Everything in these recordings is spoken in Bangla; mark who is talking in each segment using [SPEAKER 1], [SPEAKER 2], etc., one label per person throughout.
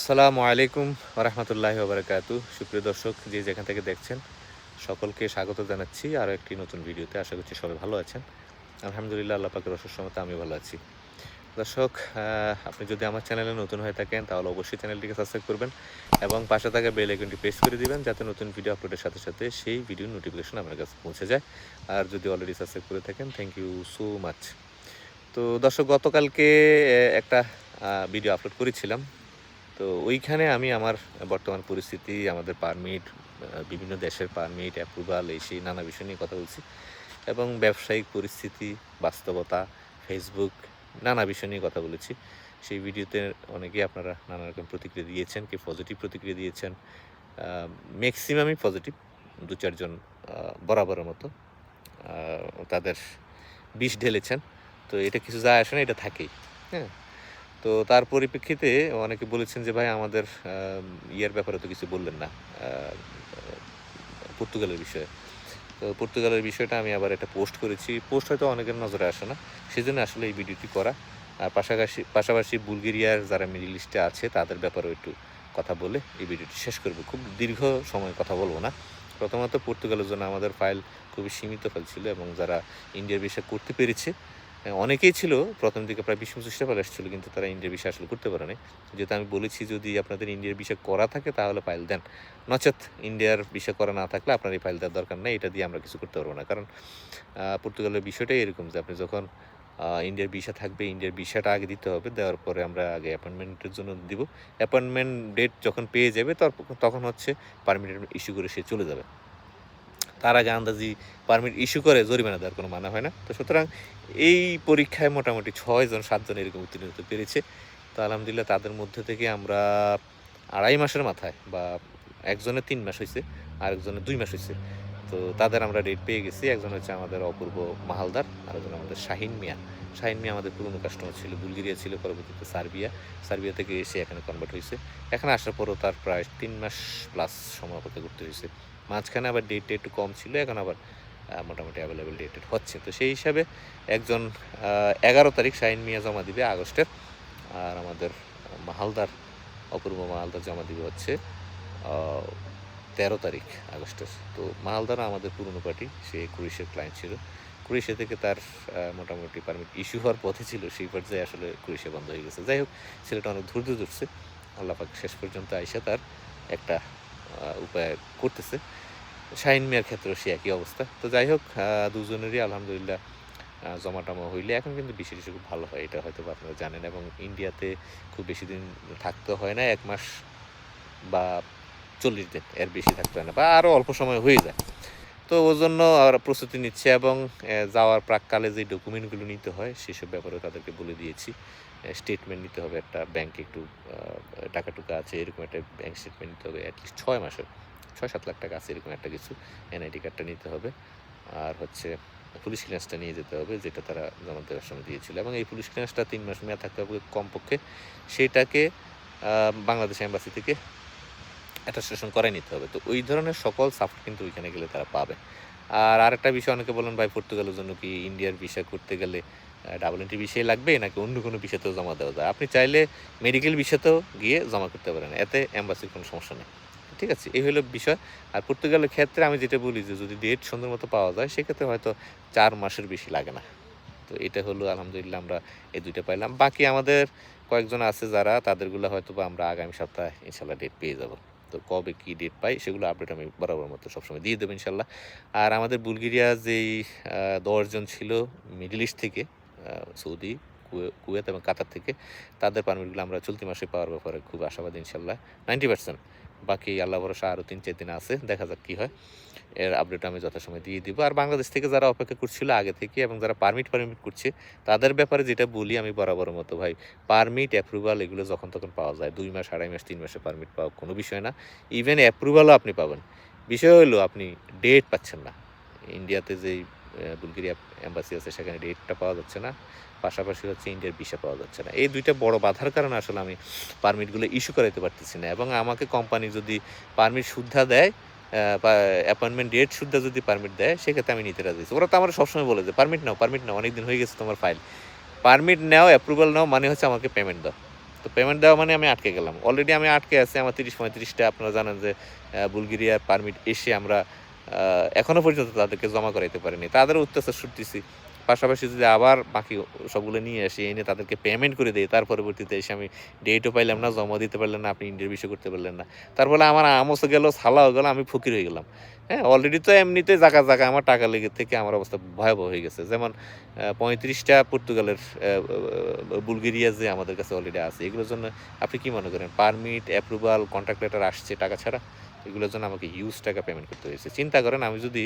[SPEAKER 1] আসসালামু আলাইকুম রহমতুল্লাহ বারকাতু সুপ্রিয় দর্শক, যে যেখান থেকে দেখছেন, সকলকে স্বাগত জানাচ্ছি আরও একটি নতুন ভিডিওতে। আশা করছি সবাই ভালো আছেন। আলহামদুলিল্লাহ, আল্লাহ পাকের অসুস্থ মতো আমি ভালো আছি। দর্শক আপনি যদি আমার চ্যানেলে নতুন হয়ে থাকেন, তাহলে অবশ্যই চ্যানেলটিকে সাবস্ক্রাইব করবেন এবং পাশে থাকা বেল আইকনটি প্রেস করে দিবেন, যাতে নতুন ভিডিও আপলোডের সাথে সাথে সেই ভিডিওর নোটিফিকেশন আপনার কাছে পৌঁছে যায়। আর যদি অলরেডি সাবস্ক্রাইব করে থাকেন থ্যাংক ইউ সো মাচ তো দর্শক, গতকালকে একটা ভিডিও আপলোড করেছিলাম। তো ওইখানে আমি আমার বর্তমান পরিস্থিতি, আমাদের পারমিট বিভিন্ন দেশের পারমিট অ্যাপ্রুভাল এই সেই নানা বিষয় নিয়ে কথা বলছি এবং ব্যবসায়িক পরিস্থিতি, বাস্তবতা ফেসবুক নানা বিষয় নিয়ে কথা বলেছি। সেই ভিডিওতে অনেকেই আপনারা নানা রকম প্রতিক্রিয়া দিয়েছেন কি পজিটিভ প্রতিক্রিয়া দিয়েছেন ম্যাক্সিমামই পজিটিভ দু চারজন বরাবরের মতো তাদের বিষ ঢেলেছেন। তো এটা কিছু যায় আসে না, এটা থাকেই হ্যাঁ? তো তার পরিপ্রেক্ষিতে অনেকে বলেছেন যে, ভাই, আমাদের ইয়ের ব্যাপারে তো কিছু বললেন না পর্তুগালের বিষয়ে। তো পর্তুগালের বিষয়টা আমি আবার একটা পোস্ট করেছি। পোস্ট হয়তো অনেকের নজরে আসে না। সেজন্য আসলে এই ভিডিওটি করা। আর পাশাপাশি পাশাপাশি বুলগেরিয়ার যারা মিডিল ইস্টে আছে, তাদের ব্যাপারেও একটু কথা বলে এই ভিডিওটি শেষ করব। খুব দীর্ঘ সময় কথা বলব না। প্রথমত, পর্তুগালের জন্য আমাদের ফাইল খুবই সীমিত ফাইল ছিল এবং যারা ইন্ডিয়ার বিষয় করতে পেরেছে অনেকেই ছিল, প্রথম দিকে প্রায় বিশ পঁচিশটা ফাইল আসছিল কিন্তু তারা ইন্ডিয়ার বিষয় আসলে করতে পারেনি। যেহেতু আমি বলেছি যদি আপনাদের ইন্ডিয়ার বিষয় করা থাকে, তাহলে ফাইল দেন। নচেত ইন্ডিয়ার বিষয় করা না থাকলে আপনার এই ফাইল দেওয়ার দরকার নেই, এটা দিয়ে আমরা কিছু করতে পারব না। কারণ পর্তুগালের বিষয়টাই এরকম যে আপনি যখন ইন্ডিয়ার বিষয় থাকবে ইন্ডিয়ার বিষয়টা আগে দিতে হবে, দেওয়ার পরে আমরা আগে অ্যাপয়েন্টমেন্টের জন্য দিব। অ্যাপয়েন্টমেন্ট ডেট যখন পেয়ে যাবে তখন হচ্ছে পারমিট ইস্যু করে সে চলে যাবে। তার আগে আন্দাজি পারমিট ইস্যু করে জরিমানা দেওয়ার কোনো মানে হয় না। তো সুতরাং এই পরীক্ষায় মোটামুটি ছয়জন সাতজন এরকম উত্তীর্ণ হতে পেরেছে। তো আলহামদুলিল্লাহ তাদের মধ্যে থেকে আমরা আড়াই মাসের মাথায় বা একজনের তিন মাস হয়েছে আরেকজনের দুই মাস হয়েছে তো তাদের আমরা ডেট পেয়ে গেছি। একজন হচ্ছে আমাদের অপূর্ব মাহালদার, আরেকজন আমাদের শাহিন মিয়া। শাহিন মিয়া আমাদের পুরনো কাস্টমার ছিল, বুলগেরিয়া ছিল, পরবর্তীতে সার্বিয়া। সার্বিয়া থেকে এসে এখানে কনভার্ট হয়েছে এখানে আসার পরও তার প্রায় তিন মাস প্লাস সময় অপেক্ষা করতে হয়েছে মাঝখানে আবার ডেটটা একটু কম ছিল, এখন আবার মোটামুটি অ্যাভেলেবেল ডেটেড হচ্ছে। তো সেই হিসাবে একজন এগারো তারিখ শাহিন মিয়া জমা দিবে আগস্টের, আর আমাদের মাহালদার, অপূর্ব মাহালদার জমা দিবে হচ্ছে তেরো তারিখ আগস্টের। তো মাহালদার আমাদের পুরনো পার্টি সে ক্রুইশের ক্লায়েন্ট ছিল। ক্রুইশিয়া থেকে তার মোটামুটি পারমিট ইস্যু হওয়ার পথে ছিল, সেই পর্যায়ে আসলে ক্রুইশিয়া বন্ধ হয়ে গেছে। যাই হোক, ছেলেটা অনেক ধৈর্য ধরছে। আল্লাপাক শেষ পর্যন্ত আইসা তার একটা উপায় করতেছে। শাহিন মিয়ার ক্ষেত্রেও সে একই অবস্থা। তো যাই হোক দুজনেরই আলহামদুলিল্লাহ আহ, জমা টমা হইলে এখন কিন্তু বেশি কিছু খুব ভালো হয় এটা হয়তো আপনারা জানেন। এবং ইন্ডিয়াতে খুব বেশি দিন থাকতে হয় না এক মাস বা চল্লিশ দিন এর বেশি থাকতে হয় না বা আরও অল্প সময় হয়ে যায়। তো ওর জন্য প্রস্তুতি নিচ্ছে এবং যাওয়ার প্রাককালে যে ডকুমেন্টগুলো নিতে হয়, সেসব ব্যাপারে তাদেরকে বলে দিয়েছি। স্টেটমেন্ট নিতে হবে একটা ব্যাংকে একটু টাকা টুকা আছে, এরকম একটা ব্যাংক স্টেটমেন্ট নিতে হবে অ্যাটলিস্ট ছয় মাসের, ছয় সাত লাখ টাকা আছে, এরকম একটা কিছু এনআইডি কার্ডটা নিতে হবে। আর হচ্ছে পুলিশ ক্লিয়ারেন্সটা নিয়ে যেতে হবে, যেটা তারা জমা দেওয়ার সময় দিয়েছিল। এবং এই পুলিশ ক্লিয়ারেন্সটা তিন মাস মেয়াদ থাকতে হবে কমপক্ষে। সেটাকে বাংলাদেশ এম্বাসি থেকে অ্যাটাস্টেশন করাই নিতে হবে। তো ওই ধরনের সকল সাপোর্ট কিন্তু ওইখানে গেলে তারা পাবে। আর আরেকটা বিষয় অনেকে বলেন, ভাই, পর্তুগালের জন্য কি ইন্ডিয়ার ভিসা করতে গেলে ডাবল এন্ট্রি বিষয় লাগবে নাকি অন্য কোনো বিষয়তেও জমা দেওয়া যায়? আপনি চাইলে মেডিকেল বিষয়তেও গিয়ে জমা করতে পারেন। এতে এম্বাসির কোনো সমস্যা নেই। ঠিক আছে, এই হলো বিষয়। আর পর্তুগালের ক্ষেত্রে আমি যেটা বলি যে, যদি ডেট সুন্দর মতো পাওয়া যায়, সেক্ষেত্রে হয়তো চার মাসের বেশি লাগে না। তো এটা হলো, আলহামদুলিল্লাহ, আমরা এই দুইটা পাইলাম। বাকি আমাদের কয়েকজন আছে যারা, তাদেরগুলো হয়তো বা আমরা আগামী সপ্তাহে ইনশাল্লাহ ডেট পেয়ে যাব। তো কবে কী ডেট পাই, সেগুলো আপডেট আমি বরাবর মতো সবসময় দিয়ে দেবো ইনশাল্লাহ। আর আমাদের বুলগেরিয়া যেই দশজন ছিল মিডল ইস্ট থেকে সৌদি, কুয়ে- কুয়েত এবং কাতার থেকে, তাদের পারমিটগুলো আমরা চলতি মাসে পাওয়ার ব্যাপারে খুব আশাবাদী ইনশাল্লাহ। নাইনটি পার্সেন্ট বাকি আল্লাহ ভরসা আরও তিন, চার দিন আছে, দেখা যাক কী হয়। এর আপডেট আমি যথাসময় দিয়ে দিব। আর বাংলাদেশ থেকে যারা অপেক্ষা করছিল আগে থেকে এবং যারা পারমিট পারমিট করছে, তাদের ব্যাপারে যেটা বলি আমি বরাবর মতো ভাই পারমিট অ্যাপ্রুভাল এগুলো যখন তখন পাওয়া যায়। দুই মাস, আড়াই মাস, তিন মাসে পারমিট পাওয়া কোনো বিষয় না। ইভেন অ্যাপ্রুভালও আপনি পাবেন। বিষয় হলো আপনি ডেট পাচ্ছেন না। ইন্ডিয়াতে যেই বুলগেরিয়া এম্বাসি আছে, সেখানে ডেটটা পাওয়া যাচ্ছে না। পাশাপাশি হচ্ছে ইন্ডিয়ার ভিসা পাওয়া যাচ্ছে না। এই দুইটা বড় বাধার কারণে আসলে আমি পারমিটগুলো ইস্যু করাইতে পারতেছি না। এবং আমাকে কোম্পানি যদি পারমিট সুদ্ধা দেয় অ্যাপয়েন্টমেন্ট ডেট সুদ্ধা যদি পারমিট দেয়, সেক্ষেত্রে আমি নিতে রাজি। ওরা তো আমার সবসময় বলে যে পারমিট নাও পারমিট নাও অনেক দিন হয়ে গেছে তোমার ফাইল পারমিট নাও অ্যাপ্রুভাল নাও মানে হচ্ছে আমাকে পেমেন্ট দাও। তো পেমেন্ট দেওয়া মানে আমি আটকে গেলাম। অলরেডি আমি আটকে আছি, আমার তিরিশ পঁয়ত্রিশটা, আপনারা জানেন যে বুলগেরিয়ার পারমিট এসে আমরা এখনও এখনও পর্যন্ত তাদেরকে জমা করাইতে পারিনি। তাদের অত্যাচার শুনতেছি পাশাপাশি যদি আবার বাকি সবগুলো নিয়ে আসি, এনে তাদেরকে পেমেন্ট করে দিই, তার পরবর্তীতে এসে আমি ডেটও পাইলাম না, জমা দিতে পারলেন না, আপনি ইন্টারভিউ করতে পারলেন না। তারপরে আমার আমসও গেল, সালাও গেল, আমি ফকির হয়ে গেলাম। হ্যাঁ অলরেডি তো এমনিতে জায়গা জায়গা আমার টাকা লেগে থেকে আমার অবস্থা ভয়াবহ হয়ে গেছে। যেমন পঁয়ত্রিশটা পর্তুগালের বুলগেরিয়া যে আমাদের কাছে অলরেডি আছে, এগুলোর জন্য আপনি কি মনে করেন? পারমিট অ্যাপ্রুভাল কন্ট্রাক্ট লেটার আসছে টাকা ছাড়া? এগুলোর জন্য আমাকে হিউজ টাকা পেমেন্ট করতে হয়েছে। চিন্তা করেন, আমি যদি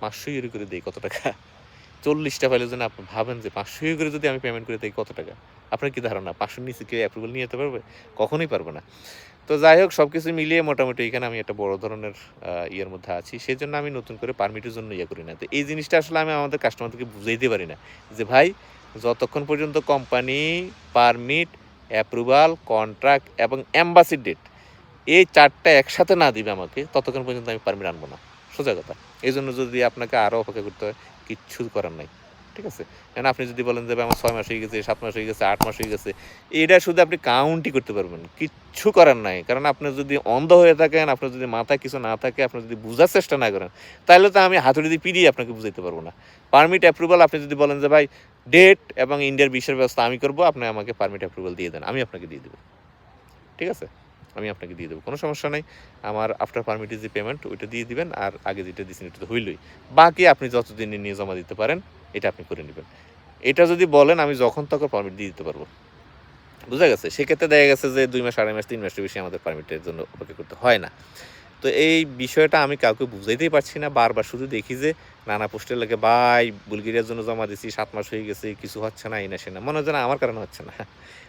[SPEAKER 1] পাঁচশো ইউরো করে দিই, কত টাকা? চল্লিশটা ফাইলের জন্য আপনি ভাবেন যে পাঁচশো করে যদি আমি পেমেন্ট করে দিই কত টাকা? আপনার কি ধারণা? পাঁচশোর নিচে কেউ অ্যাপ্রুভাল নিয়ে যেতে পারবে? কখনোই পারবে না। তো যাই হোক সব কিছু মিলিয়ে মোটামুটি এখানে আমি একটা বড় ধরনের ইয়ের মধ্যে আছি। সেই জন্য আমি নতুন করে পারমিটের জন্য ইয়ে করি না। তো এই জিনিসটা আসলে আমি আমাদের কাস্টমারদেরকে বুঝাইতে পারি না যে, ভাই, যতক্ষণ পর্যন্ত কোম্পানি পারমিট অ্যাপ্রুভাল কন্ট্রাক্ট এবং অ্যাম্বাসি ডেট এই চারটা একসাথে না দিবে আমাকে, ততক্ষণ পর্যন্ত আমি পারমিট আনব না। সোজা কথা। এই জন্য যদি আপনাকে আরও অপেক্ষা করতে হয় কিচ্ছু করার নাই, ঠিক আছে? কারণ আপনি যদি বলেন যে আমার ছয় মাস হয়ে গেছে, সাত মাস হয়ে গেছে, আট মাস হয়ে গেছে, এটা শুধু আপনি কাউন্টই করতে পারবেন, কিচ্ছু করার নাই। কারণ আপনি যদি অন্ধ হয়ে থাকেন আপনার যদি মাথায় কিছু না থাকে, আপনি যদি বোঝার চেষ্টা না করেন, তাহলে তো আমি হাতুড়ি দিয়ে পিড়িয়ে আপনাকে বুঝাইতে পারব না। পারমিট অ্যাপ্রুভাল আপনি যদি বলেন যে ভাই ডেট এবং ইন্ডিয়ার বিষয়ের ব্যবস্থা আমি করব, আপনি আমাকে পারমিট অ্যাপ্রুভাল দিয়ে দেন, আমি আপনাকে দিয়ে দেবো, ঠিক আছে? আমি আপনাকে দিয়ে দেবো। কোনো সমস্যা নাই। আমার আফটার পারমিটের যে পেমেন্ট ওইটা দিয়ে দিবেন আর আগে যেটা দিয়েছেন এটা তো হইলই। বাকি আপনি যতদিন নিয়ে জমা দিতে পারেন, এটা আপনি করে নেবেন। এটা যদি বলেন, আমি যখন তখন পারমিট দিয়ে দিতে পারব। বুঝা গেছে? সেক্ষেত্রে দেখা গেছে যে দুই মাস, আড়াই মাস, তিন মাসের বেশি আমাদের পারমিটের জন্য অপেক্ষা করতে হয় না। তো এই বিষয়টা আমি কাউকে বুঝাইতেই পারছি না। বারবার শুধু দেখি যে নানা পোস্টের লাগে, ভাই, বুলগেরিয়ার জন্য জমা দিছি, সাত মাস হয়ে গেছে, কিছু হচ্ছে না, এই না, সে না। মনে হয় যেন আমার কারণে হচ্ছে না।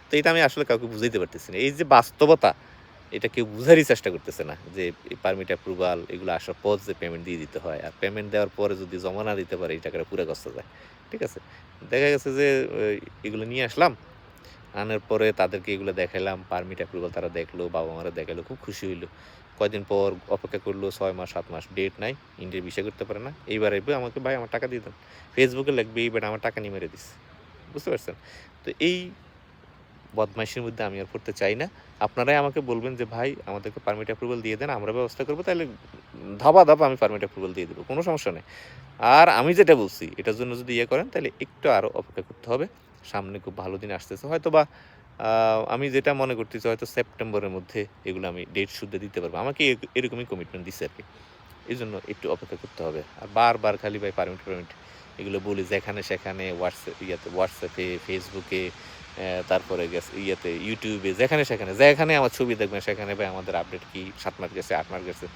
[SPEAKER 1] তো এটা আমি আসলে কাউকে বুঝাইতে পারতেছি না। এই যে বাস্তবতা এটা কেউ বুঝারই চেষ্টা করতেছে না যে পারমিট অ্যাপ্রুভাল এগুলো আসার পর যে পেমেন্ট দিয়ে দিতে হয়। আর পেমেন্ট দেওয়ার পরে যদি জমা না দিতে পারে, এই টাকাটা পুরো কষ্ট যায়। ঠিক আছে? দেখা গেছে যে এগুলো নিয়ে আসলাম। আনার পরে তাদেরকে এগুলো দেখাইলাম পারমিট অ্যাপ্রুভাল তারা দেখল বাবা মারা দেখাইলো, খুব খুশি হইল। কয়দিন পর অপেক্ষা করল, ছয় মাস, সাত মাস ডেট নাই ইন্ডিয়ার বিষয় করতে পারে না। এইবার এবার আমাকে, ভাই, আমার টাকা দিয়ে দেন। ফেসবুকে লিখবে এইবার আমার টাকা নিয়ে মেরে দিস। বুঝতে পারছেন? তো এই বদমাইশের মধ্যে আমি আর পড়তে চাই না। আপনারাই আমাকে বলবেন যে, ভাই, আমাদেরকে পারমিট অ্যাপ্রুভাল দিয়ে দেন, আমরা ব্যবস্থা করব। তাহলে ধাপা ধাপা আমি পারমিট অ্যাপ্রুভাল দিয়ে দেবো, কোনো সমস্যা নেই। আর আমি যেটা বলছি, এটার জন্য যদি ইয়ে করেন তাহলে একটু আরও অপেক্ষা করতে হবে। সামনে খুব ভালো দিন আসতেছে। হয়তো বা আমি যেটা মনে করতেছি, হয়তো সেপ্টেম্বরের মধ্যে এগুলো আমি ডেট শুদ্ধ দিতে পারব। আমাকে এরকমই কমিটমেন্ট দিচ্ছে আর কি। এই জন্য একটু অপেক্ষা করতে হবে। আর বারবার খালি ভাই পারমিট পারমিট এগুলো বলি যেখানে সেখানে হোয়াটসঅ্যাপ ইয়াতে হোয়াটসঅ্যাপে ফেসবুকে তারপরে গেছে ইয়েতে ইউটিউবে যেখানে সেখানে, যেখানে আমার ছবি দেখবেন, সেখানে ভাই আমাদের আপডেট কি, সাত মাস গেছে, আট মাস গেছে।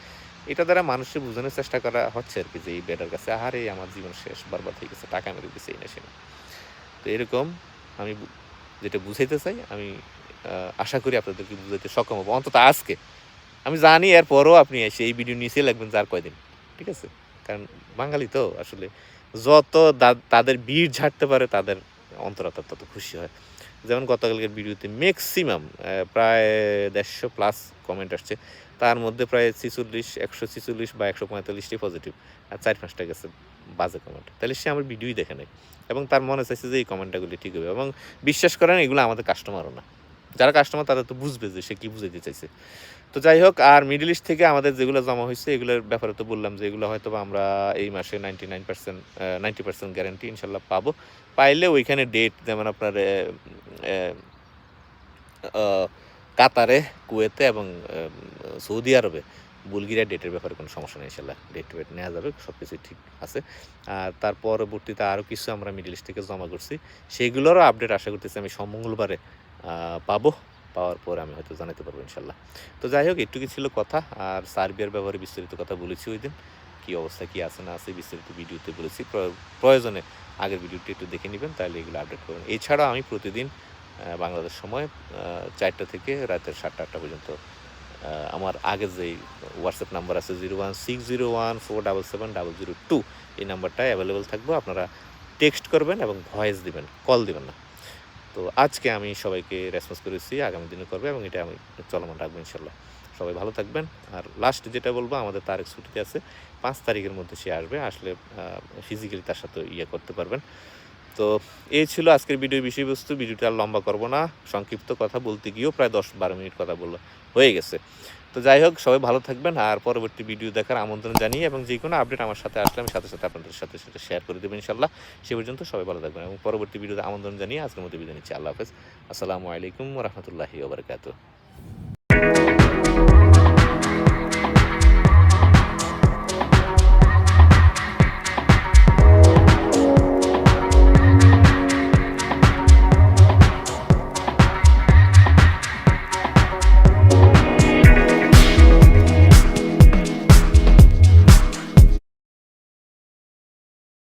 [SPEAKER 1] এটা দ্বারা মানুষের বোঝানোর চেষ্টা করা হচ্ছে আর কি যে, এই বেটার কাছে আরে আমার জীবন শেষ বারবার হয়ে গেছে, টাকা মেরে দিছে এই না সে না তো এরকম আমি যেটা বুঝাইতে চাই, আমি আশা করি আপনাদেরকে বুঝাইতে সক্ষম হব। অন্তত আজকে। আমি জানি এরপরও আপনি এসে এই ভিডিও নিচে লাগবেন যার কয়দিন, ঠিক আছে? কারণ বাঙালি তো আসলে, যত তাদের ভিড় ঝাড়তে পারে, তাদের অন্তরাত্মা তত খুশি হয়। যেমন গতকালকের ভিডিওতে ম্যাক্সিমাম প্রায় দেড়শো প্লাস কমেন্ট আসছে। তার মধ্যে প্রায় ছিচল্লিশ, একশো ছিচল্লিশ বা একশো পঁয়তাল্লিশটি পজিটিভ আর চার পাঁচটা গেছে বাজে কমেন্ট তাহলে সে আমার ভিডিওই দেখে নেয় এবং তার মনে চাইছে যে এই কমেন্টগুলি ঠিক হবে এবং বিশ্বাস করেন, এগুলো আমাদের কাস্টমারও না। যারা কাস্টমার তারা তো বুঝবে যে সে কী বুঝাইতে চাইছে। তো যাই হোক, আর মিডল ইস্ট থেকে আমাদের যেগুলো জমা হয়েছে এগুলোর ব্যাপারে তো বললাম যে এগুলো হয়তো আমরা এই মাসে ninety nine percent ninety percent guarantee ইনশাল্লাহ পাবো। পাইলে ওইখানে ডেট যেমন আপনার কাতারে, কুয়েতে এবং সৌদি আরবে বুলগিরিয়া ডেটের ব্যাপারে কোনো সমস্যা নেই, ইনশাল্লাহ। ডেট টু নেওয়া যাবে সব কিছুই ঠিক আছে। আর তার পরবর্তীতে আরও কিছু আমরা মিডল ইস্ট থেকে জমা করছি। সেগুলোরও আপডেট আশা করতেছি আমি মঙ্গলবারে পাবো। পাওয়ার পর আমি হয়তো জানাতে পারব, ইনশাল্লাহ। তো যাই হোক একটু ছিল কথা। আর সার্বিয়ার ব্যাপারে বিস্তারিত কথা বলেছি ওই দিন। কী অবস্থা, কী আছে, না আছে বিস্তারিত ভিডিওতে বলেছি। প্র- প্রয়োজনে আগের ভিডিওটি একটু দেখে নেবেন, তাহলে এগুলো আপডেট করবেন। এছাড়া আমি প্রতিদিন বাংলাদেশ সময় চারটা থেকে রাতের সাতটা আটটা পর্যন্ত আমার আগের যে হোয়াটসঅ্যাপ নাম্বার আছে zero one six zero one four double seven double zero two এই নাম্বারটায় অ্যাভেলেবেল থাকব। আপনারা টেক্সট করবেন এবং ভয়েস দিবেন কল দিবেন না। তো আজকে আমি সবাইকে রেসপন্স করেছি, আগামী দিনে করবে এবং এটা আমি চলমান রাখব ইনশাল্লাহ। সবাই ভালো থাকবেন। আর লাস্ট যেটা বলব, আমাদের তারেক ছুটিতে আছে। পাঁচ তারিখের মধ্যে সে আসবে, আসলে ফিজিক্যালি তার সাথে ইয়ে করতে পারবেন। তো এই ছিল আজকের ভিডিওর বিষয়বস্তু। ভিডিওটা আর লম্বা করব না। সংক্ষিপ্ত কথা বলতে গিয়েও প্রায় দশ বারো মিনিট কথা বলল হয়ে গেছে। তো যাই হোক, সবাই ভালো থাকবেন আর পরবর্তী ভিডিও দেখার আমন্ত্রণ জানিয়ে এবং যে কোনো আপডেট আমার সাথে আসলে আমি সাথে সাথে আপনাদের সাথে সাথে শেয়ার করে দেবেন ইনশাল্লাহ সে পর্যন্ত সবাই ভালো থাকবেন এবং পরবর্তী ভিডিওতে আমন্ত্রণ জানিয়ে আজকের মতো বিদায় নিচ্ছি। আল্লাহ হাফেজ। আসসালামু আলাইকুম রহমতুল্লাহি